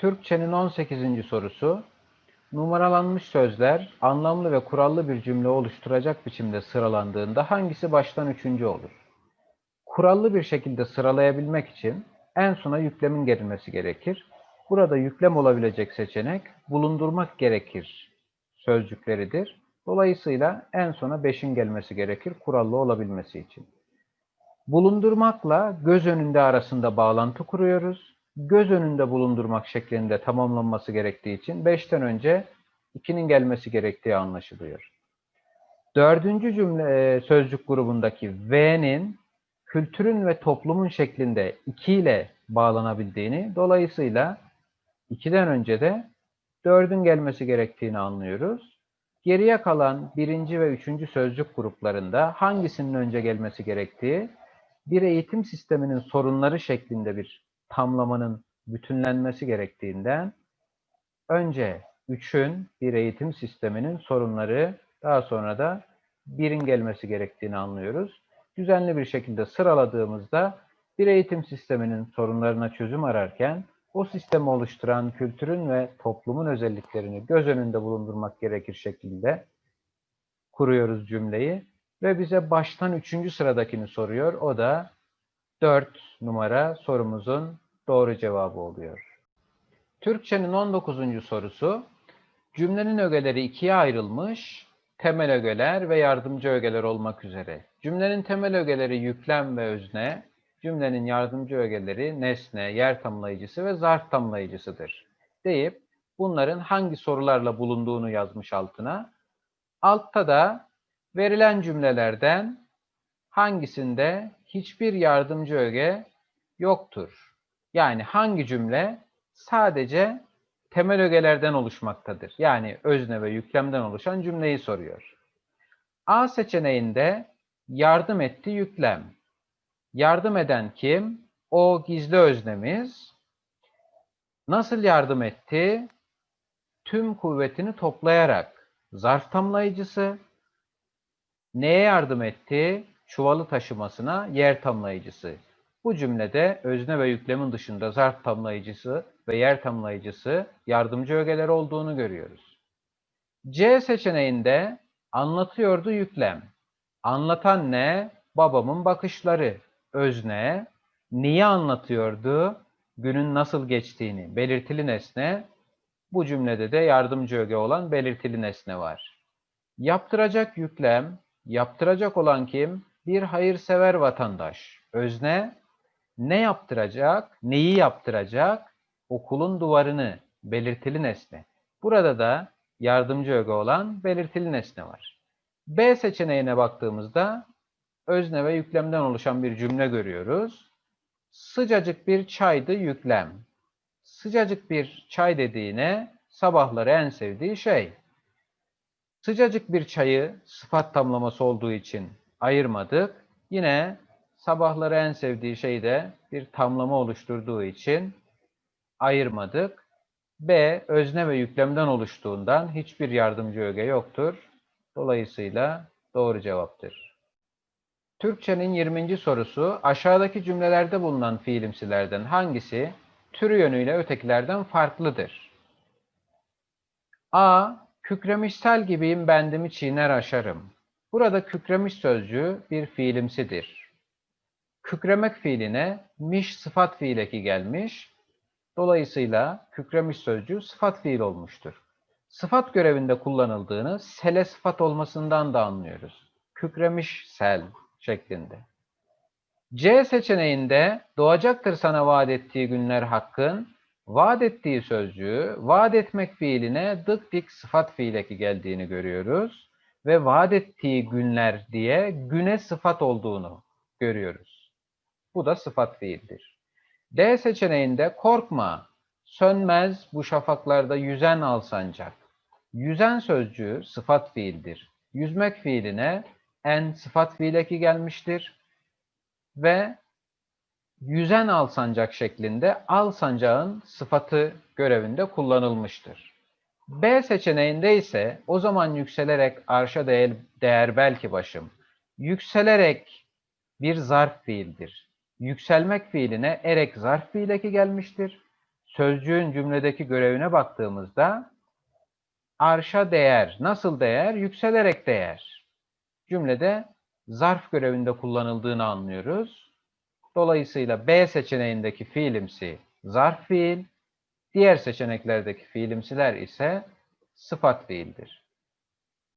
Türkçenin 18. sorusu. Numaralanmış sözler anlamlı ve kurallı bir cümle oluşturacak biçimde sıralandığında hangisi baştan üçüncü olur? Kurallı bir şekilde sıralayabilmek için en sona yüklemin gelmesi gerekir. Burada yüklem olabilecek seçenek bulundurmak gerekir sözcükleridir. Dolayısıyla en sona 5'in gelmesi gerekir kurallı olabilmesi için. Bulundurmakla göz önünde arasında bağlantı kuruyoruz. Göz önünde bulundurmak şeklinde tamamlanması gerektiği için 5'ten önce 2'nin gelmesi gerektiği anlaşılıyor. Dördüncü cümle e, sözcük grubundaki V'nin kültürün ve toplumun şeklinde 2 ile bağlanabildiğini, dolayısıyla 2'den önce de 4'ün gelmesi gerektiğini anlıyoruz. Geriye kalan birinci ve üçüncü sözcük gruplarında hangisinin önce gelmesi gerektiği, bir eğitim sisteminin sorunları şeklinde bir tamlamanın bütünlenmesi gerektiğinden önce 3'ün bir eğitim sisteminin sorunları daha sonra da 1'in gelmesi gerektiğini anlıyoruz. Düzenli bir şekilde sıraladığımızda bir eğitim sisteminin sorunlarına çözüm ararken o sistemi oluşturan kültürün ve toplumun özelliklerini göz önünde bulundurmak gerekir şekilde kuruyoruz cümleyi ve bize baştan üçüncü sıradakini soruyor. O da 4 numara sorumuzun doğru cevabı oluyor. Türkçenin 19. sorusu cümlenin ögeleri ikiye ayrılmış temel ögeler ve yardımcı ögeler olmak üzere. Cümlenin temel ögeleri yüklem ve özne, cümlenin yardımcı ögeleri nesne, yer tamlayıcısı ve zarf tamlayıcısıdır deyip bunların hangi sorularla bulunduğunu yazmış altına. Altta da verilen cümlelerden hangisinde hiçbir yardımcı öge yoktur. Yani hangi cümle sadece temel ögelerden oluşmaktadır. Yani özne ve yüklemden oluşan cümleyi soruyor. A seçeneğinde yardım etti yüklem. Yardım eden kim? O gizli öznemiz. Nasıl yardım etti? Tüm kuvvetini toplayarak. Zarf tamlayıcısı. Neye yardım etti? Çuvalı taşımasına yer tamlayıcısı. Bu cümlede özne ve yüklemin dışında zarf tamlayıcısı ve yer tamlayıcısı yardımcı ögeler olduğunu görüyoruz. C seçeneğinde anlatıyordu yüklem. Anlatan ne? Babamın bakışları. Özne. Niye anlatıyordu? Günün nasıl geçtiğini. Belirtili nesne. Bu cümlede de yardımcı öge olan belirtili nesne var. Yaptıracak yüklem. Yaptıracak olan kim? Bir hayırsever vatandaş. Özne. Ne yaptıracak? Neyi yaptıracak? Okulun duvarını. Belirtili nesne. Burada da yardımcı öge olan belirtili nesne var. B seçeneğine baktığımızda özne ve yüklemden oluşan bir cümle görüyoruz. Sıcacık bir çaydı yüklem. Sıcacık bir çay dediğine sabahları en sevdiği şey. Sıcacık bir çayı sıfat tamlaması olduğu için ayırmadık. Yine sabahları en sevdiği şey de bir tamlama oluşturduğu için ayırmadık. B özne ve yüklemden oluştuğundan hiçbir yardımcı öge yoktur. Dolayısıyla doğru cevaptır. Türkçenin 20. sorusu aşağıdaki cümlelerde bulunan fiilimsilerden hangisi türü yönüyle ötekilerden farklıdır? A. Kükremişsel gibiyim bendimi çiğner aşarım. Burada kükremiş sözcüğü bir fiilimsidir. Kükremek fiiline miş sıfat fiil eki gelmiş. Dolayısıyla kükremiş sözcüğü sıfat fiil olmuştur. Sıfat görevinde kullanıldığını sele sıfat olmasından da anlıyoruz. Kükremiş sel şeklinde. C seçeneğinde doğacaktır sana vaat ettiği günler hakkın, vaat ettiği sözcüğü, vaat etmek fiiline dık dik sıfat fiil eki geldiğini görüyoruz. Ve vaat ettiği günler diye güne sıfat olduğunu görüyoruz. Bu da sıfat fiildir. D seçeneğinde korkma, sönmez bu şafaklarda yüzen alsancak. Yüzen sözcüğü sıfat fiildir. Yüzmek fiiline en sıfat fiil eki gelmiştir. Ve yüzen alsancak şeklinde alsancağın sıfatı görevinde kullanılmıştır. B seçeneğinde ise o zaman yükselerek arşa değer, değer belki başım. Yükselerek bir zarf fiildir. Yükselmek fiiline erek zarf fiil eki gelmiştir. sözcüğün cümledeki görevine baktığımızda arşa değer. Nasıl değer? Yükselerek değer. Cümlede zarf görevinde kullanıldığını anlıyoruz. Dolayısıyla B seçeneğindeki fiilimsi zarf fiil, diğer seçeneklerdeki fiilimsiler ise sıfat fiildir.